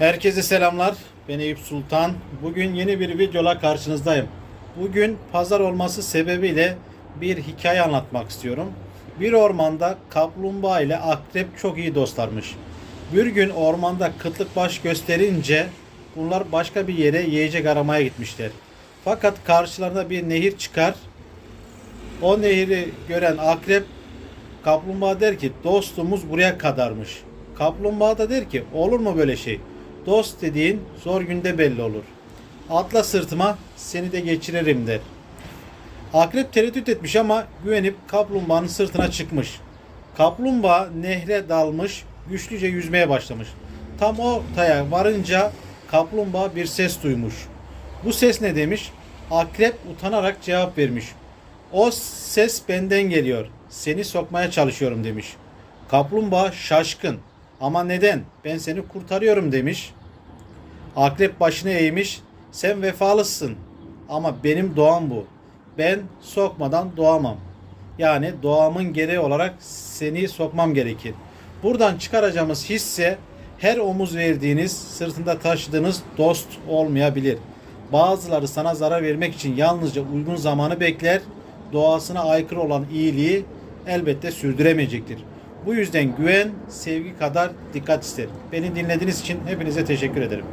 Herkese selamlar. Ben Eyüp Sultan. Bugün yeni bir videola karşınızdayım. Bugün pazar olması sebebiyle bir hikaye anlatmak istiyorum. Bir ormanda kaplumbağa ile akrep çok iyi dostlarmış. Bir gün ormanda kıtlık baş gösterince bunlar başka bir yere yiyecek aramaya gitmişler. Fakat karşılarında bir nehir çıkar. O nehri gören akrep Kaplumbağa der ki dostumuz buraya kadarmış. Kaplumbağa da der ki olur mu böyle şey? Dost dediğin zor günde belli olur. Atla sırtıma seni de geçiririm der. Akrep tereddüt etmiş ama güvenip kaplumbağanın sırtına çıkmış. Kaplumbağa nehre dalmış, güçlüce yüzmeye başlamış. Tam ortaya varınca kaplumbağa bir ses duymuş. Bu ses ne demiş? Akrep utanarak cevap vermiş. O ses benden geliyor. Seni sokmaya çalışıyorum demiş. Kaplumbağa şaşkın. Ama neden? Ben seni kurtarıyorum demiş. Akrep başını eğmiş. Sen vefalısın. Ama benim doğam bu. Ben sokmadan doğamam. Yani doğamın gereği olarak seni sokmam gerekir. Buradan çıkaracağımız hisse her omuz verdiğiniz, sırtında taşıdığınız dost olmayabilir. Bazıları sana zarar vermek için yalnızca uygun zamanı bekler, doğasına aykırı olan iyiliği elbette sürdüremeyecektir. Bu yüzden güven, sevgi kadar dikkat ister. Beni dinlediğiniz için hepinize teşekkür ederim.